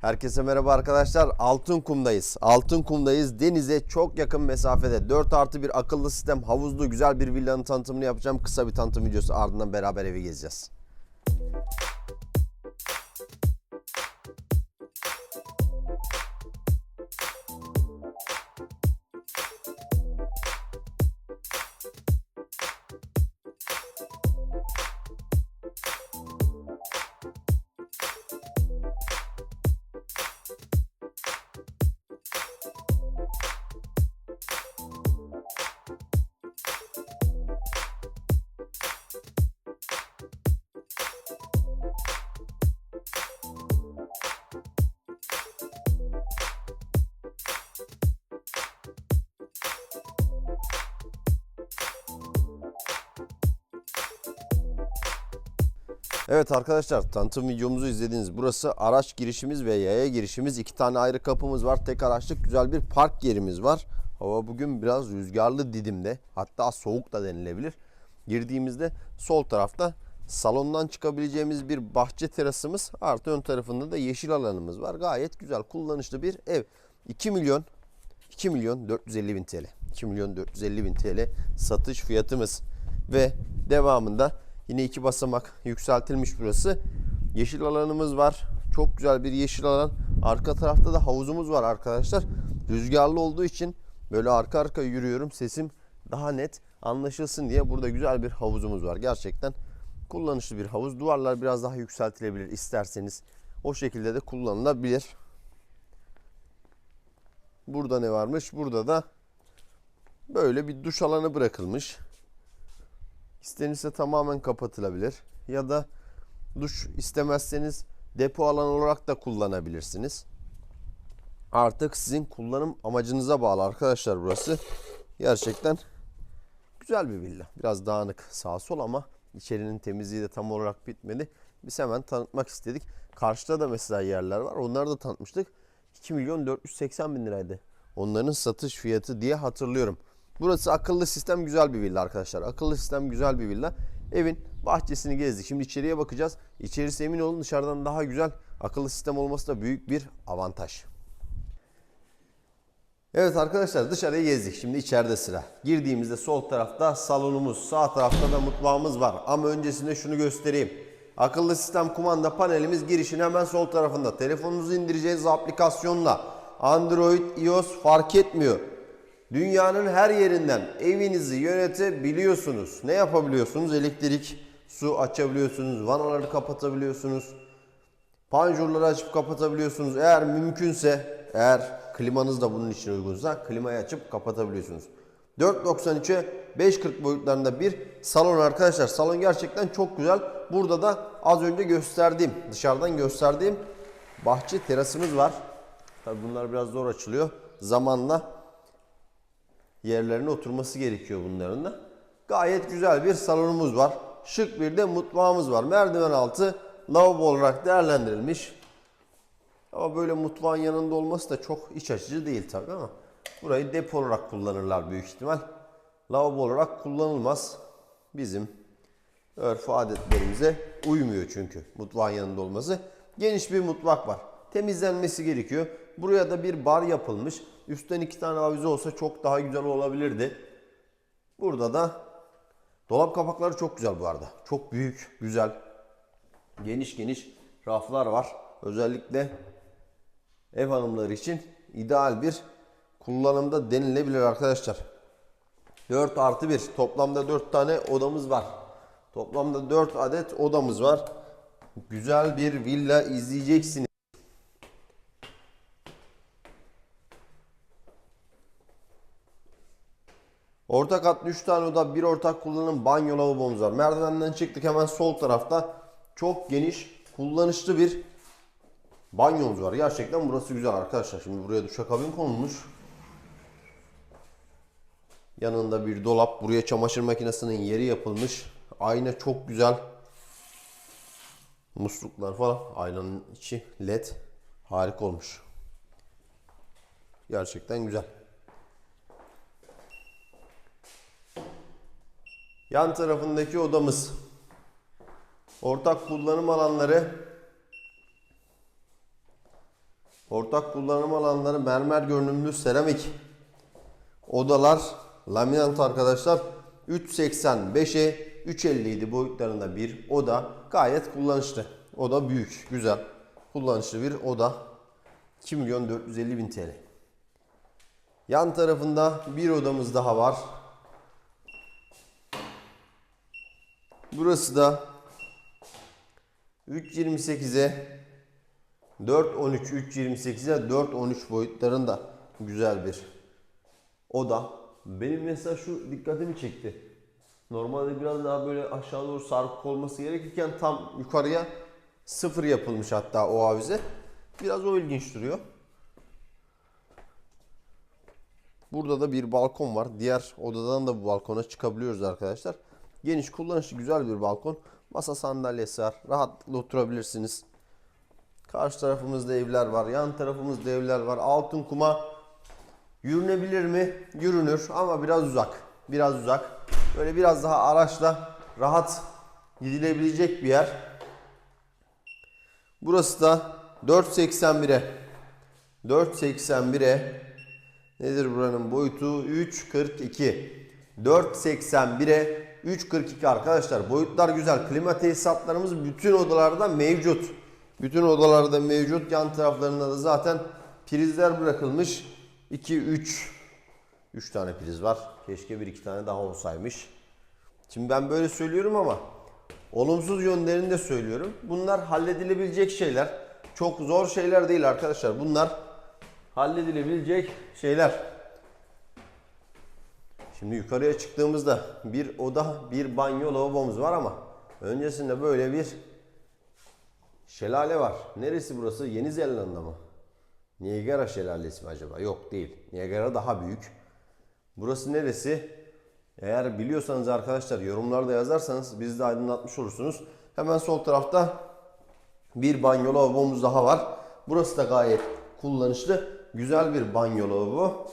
Herkese merhaba arkadaşlar. Altınkum'dayız. Altınkum'dayız. Denize çok yakın mesafede 4 artı bir akıllı sistem havuzlu güzel bir villanın tanıtımını yapacağım. Kısa bir tanıtım videosu ardından beraber evi gezeceğiz. Evet arkadaşlar tanıtım videomuzu izlediniz. Burası araç girişimiz ve yaya girişimiz. İki tane ayrı kapımız var. Tek araçlık güzel bir park yerimiz var. Hava bugün biraz rüzgarlı Didim'de. Hatta soğuk da denilebilir. Girdiğimizde sol tarafta salondan çıkabileceğimiz bir bahçe terasımız artı ön tarafında da yeşil alanımız var. Gayet güzel kullanışlı bir ev. 2 milyon 2 milyon 450 bin TL. 2 milyon 450 bin TL satış fiyatımız. Ve devamında yine iki basamak yükseltilmiş burası. Yeşil alanımız var. Çok güzel bir yeşil alan. Arka tarafta da havuzumuz var arkadaşlar. Rüzgarlı olduğu için böyle arka arka yürüyorum. Sesim daha net anlaşılsın diye burada güzel bir havuzumuz var. Gerçekten kullanışlı bir havuz. Duvarlar biraz daha yükseltilebilir isterseniz. O şekilde de kullanılabilir. Burada ne varmış? Burada da böyle bir duş alanı bırakılmış. İstenirse tamamen kapatılabilir. Ya da duş istemezseniz depo alanı olarak da kullanabilirsiniz. Artık sizin kullanım amacınıza bağlı arkadaşlar burası. Gerçekten güzel bir villa. Biraz dağınık sağ sol ama içerinin temizliği de tam olarak bitmedi. Biz hemen tanıtmak istedik. Karşıda da mesela yerler var. Onları da tanıtmıştık. 2 milyon 480 bin liraydı. Onların satış fiyatı diye hatırlıyorum. Burası akıllı sistem güzel bir villa arkadaşlar. Akıllı sistem güzel bir villa. Evin bahçesini gezdik. Şimdi içeriye bakacağız. İçerisi emin olun dışarıdan daha güzel. Akıllı sistem olması da büyük bir avantaj. Evet arkadaşlar dışarıya gezdik. Şimdi içeride sıra. Girdiğimizde sol tarafta salonumuz, sağ tarafta da mutfağımız var. Ama öncesinde şunu göstereyim. Akıllı sistem kumanda panelimiz girişin hemen sol tarafında. Telefonunuzu indireceğiniz aplikasyonla Android, iOS fark etmiyor. Dünyanın her yerinden evinizi yönetebiliyorsunuz. Ne yapabiliyorsunuz? Elektrik, su açabiliyorsunuz, vanaları kapatabiliyorsunuz. Panjurları açıp kapatabiliyorsunuz. Eğer mümkünse, eğer klimanız da bunun için uygunsa klimayı açıp kapatabiliyorsunuz. 4.93'e 5.40 boyutlarında bir salon arkadaşlar. Salon gerçekten çok güzel. Burada da az önce gösterdiğim, dışarıdan gösterdiğim bahçe terasımız var. Tabii bunlar biraz zor açılıyor. Zamanla yerlerine oturması gerekiyor bunların da. Gayet güzel bir salonumuz var. Şık bir de mutfağımız var. Merdiven altı lavabo olarak değerlendirilmiş. Ama böyle mutfağın yanında olması da çok iç açıcı değil tabii ama burayı depo olarak kullanırlar büyük ihtimal. Lavabo olarak kullanılmaz. Bizim örf adetlerimize uymuyor çünkü mutfağın yanında olması. Geniş bir mutfak var. Temizlenmesi gerekiyor. Buraya da bir bar yapılmış. Üstten iki tane avize olsa çok daha güzel olabilirdi. Burada da dolap kapakları çok güzel bu arada. Çok büyük, güzel. Geniş geniş raflar var. Özellikle ev hanımları için ideal bir kullanımda denilebilir arkadaşlar. 4 artı 1. Toplamda 4 tane odamız var. Toplamda 4 adet odamız var. Güzel bir villa izleyeceksiniz. Orta katlı 3 tane oda, bir ortak kullanım banyo lavabomuz var. Merdivenden çıktık hemen sol tarafta çok geniş, kullanışlı bir banyomuz var. Gerçekten burası güzel arkadaşlar. Şimdi buraya duşakabin konulmuş. Yanında bir dolap. Buraya çamaşır makinesinin yeri yapılmış. Ayna çok güzel. Musluklar falan. Aynanın içi led. Harika olmuş. Gerçekten güzel. Yan tarafındaki odamız. Ortak kullanım alanları Ortak kullanım alanları mermer görünümlü seramik odalar laminant arkadaşlar 3.85'e 3.57 boyutlarında bir oda gayet kullanışlı. Oda büyük, güzel, kullanışlı bir oda. 2 milyon 450 bin TL. Yan tarafında bir odamız daha var. Burası da 3.28'e 4.13 3.28'e 4.13 boyutlarında güzel bir oda. Benim mesela şu dikkatimi çekti. Normalde biraz daha böyle aşağı doğru sarkık olması gerekirken tam yukarıya sıfır yapılmış hatta o avize. Biraz o ilginç duruyor. Burada da bir balkon var. Diğer odadan da bu balkona çıkabiliyoruz arkadaşlar. Geniş kullanışlı güzel bir balkon. Masa sandalyesi var. Rahatlıkla oturabilirsiniz. Karşı tarafımızda evler var. Yan tarafımızda evler var. Altın kuma yürünebilir mi? Yürünür ama biraz uzak. Biraz uzak. Böyle biraz daha araçla rahat gidilebilecek bir yer. Burası da 4.81'e 4.81'e nedir buranın boyutu? 3.42 4.81'e 3.42 arkadaşlar. Boyutlar güzel. Klima tesisatlarımız bütün odalarda mevcut. Bütün odalarda mevcut. Yan taraflarında da zaten prizler bırakılmış. 2, 3 3 tane priz var. Keşke bir iki tane daha olsaymış. Şimdi ben böyle söylüyorum ama olumsuz yönlerini de söylüyorum. Bunlar halledilebilecek şeyler. Çok zor şeyler değil arkadaşlar. Bunlar halledilebilecek şeyler. Şimdi yukarıya çıktığımızda bir oda, bir banyo lavabomuz var ama öncesinde böyle bir şelale var. Neresi burası? Yeni Zelanda mı? Niagara şelalesi mi acaba? Yok değil. Niagara daha büyük. Burası neresi? Eğer biliyorsanız arkadaşlar yorumlarda yazarsanız bizi de aydınlatmış olursunuz. Hemen sol tarafta bir banyo lavabomuz daha var. Burası da gayet kullanışlı. Güzel bir banyo lavabo.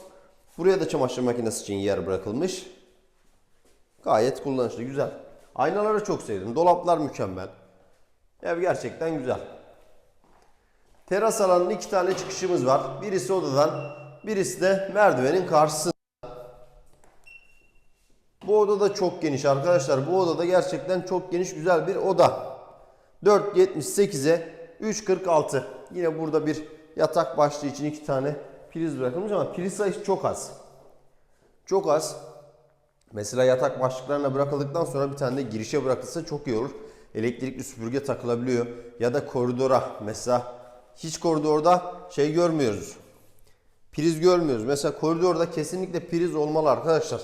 Buraya da çamaşır makinesi için yer bırakılmış. Gayet kullanışlı, güzel. Aynaları çok sevdim. Dolaplar mükemmel. Ev gerçekten güzel. Teras alanının iki tane çıkışımız var. Birisi odadan, birisi de merdivenin karşısında. Bu oda da çok geniş arkadaşlar. Bu odada gerçekten çok geniş güzel bir oda. 4.78'e 3.46. Yine burada bir yatak başlığı için iki tane priz bırakılmış ama priz sayısı çok az. Çok az. Mesela yatak başlıklarına bırakıldıktan sonra bir tane de girişe bırakılsa çok iyi olur. Elektrikli süpürge takılabiliyor. Ya da koridora mesela hiç koridorda şey görmüyoruz. Priz görmüyoruz. Mesela koridorda kesinlikle priz olmalı arkadaşlar.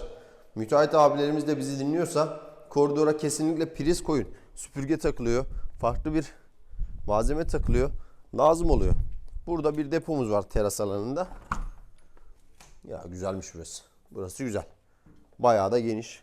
Müteahhit abilerimiz de bizi dinliyorsa koridora kesinlikle priz koyun. Süpürge takılıyor. Farklı bir malzeme takılıyor. Lazım oluyor. Burada bir depomuz var teras alanında. Ya güzelmiş burası. Burası güzel. Bayağı da geniş.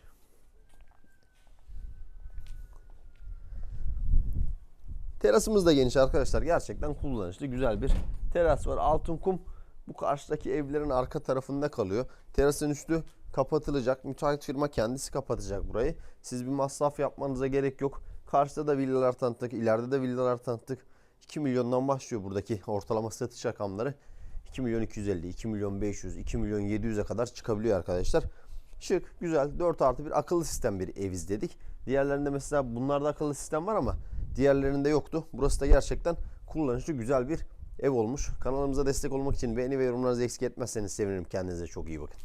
Terasımız da geniş arkadaşlar. Gerçekten kullanışlı güzel bir teras var. Altın kum bu karşıdaki evlerin arka tarafında kalıyor. Terasın üstü kapatılacak. Müteahhit firma kendisi kapatacak burayı. Siz bir masraf yapmanıza gerek yok. Karşıda da villalar tanıttık. ileride de villalar tanıttık. 2 milyondan başlıyor buradaki ortalama satış rakamları. 2 milyon 250, 2 milyon 500, 2 milyon 700'e kadar çıkabiliyor arkadaşlar. Şık, güzel, 4 artı bir akıllı sistem bir ev izledik. Diğerlerinde mesela bunlarda akıllı sistem var ama diğerlerinde yoktu. Burası da gerçekten kullanışlı güzel bir ev olmuş. Kanalımıza destek olmak için beğeni ve yorumlarınızı eksik etmezseniz sevinirim. Kendinize çok iyi bakın.